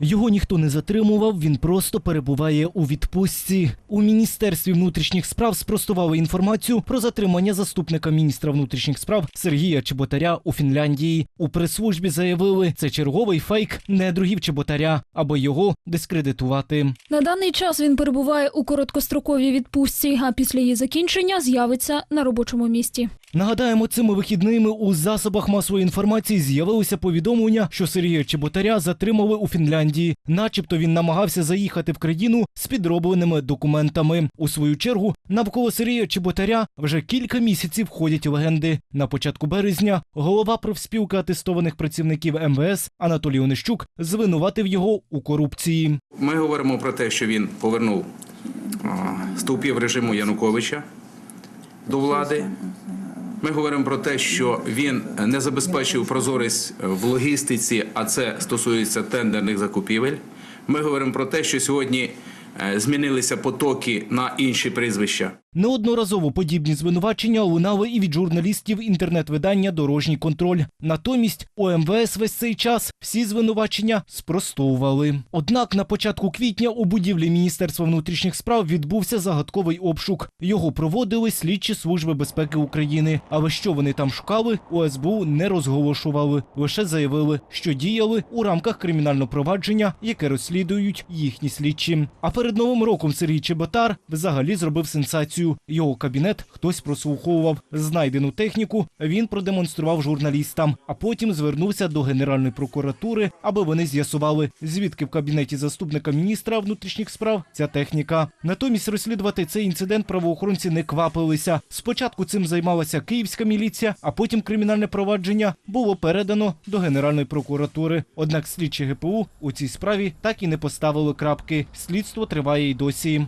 Його ніхто не затримував, він просто перебуває у відпустці. У міністерстві внутрішніх справ спростували інформацію про затримання заступника міністра внутрішніх справ Сергія Чеботаря у Фінляндії. У прес-службі заявили, це черговий фейк недругів Чеботаря, аби його дискредитувати. На даний час він перебуває у короткостроковій відпустці, а після її закінчення з'явиться на робочому місці. Нагадаємо, цими вихідними у засобах масової інформації з'явилося повідомлення, що Сергія Чеботаря затримали у Фінляндії, начебто він намагався заїхати в країну з підробленими документами. У свою чергу навколо Сергія Чеботаря вже кілька місяців ходять легенди. На початку березня голова профспілки атестованих працівників МВС Анатолій Онищук звинуватив його у корупції. Ми говоримо про те, що він повернув стовпів режиму Януковича до влади. Ми говоримо про те, що він не забезпечив прозорість в логістиці, а це стосується тендерних закупівель. Ми говоримо про те, що сьогодні е, змінилися потоки на інші прізвища. Неодноразово подібні звинувачення лунали і від журналістів інтернет-видання Дорожній контроль. Натомість у МВС весь цей час всі звинувачення спростовували. Однак на початку квітня у будівлі Міністерства внутрішніх справ відбувся загадковий обшук. Його проводили слідчі служби безпеки України. Але що вони там шукали, у СБУ не розголошували. Лише заявили, що діяли у рамках кримінального провадження, яке розслідують їхні слідчі. А перед новим роком Сергій Чеботар взагалі зробив сенсацію. Його кабінет хтось прослуховував. Знайдену техніку він продемонстрував журналістам, а потім звернувся до Генеральної прокуратури, аби вони з'ясували, звідки в кабінеті заступника міністра внутрішніх справ ця техніка. Натомість розслідувати цей інцидент правоохоронці не квапилися. Спочатку цим займалася київська міліція, а потім кримінальне провадження було передано до Генеральної прокуратури. Однак слідчі ГПУ у цій справі так і не поставили крапки. Слідство триває й досі.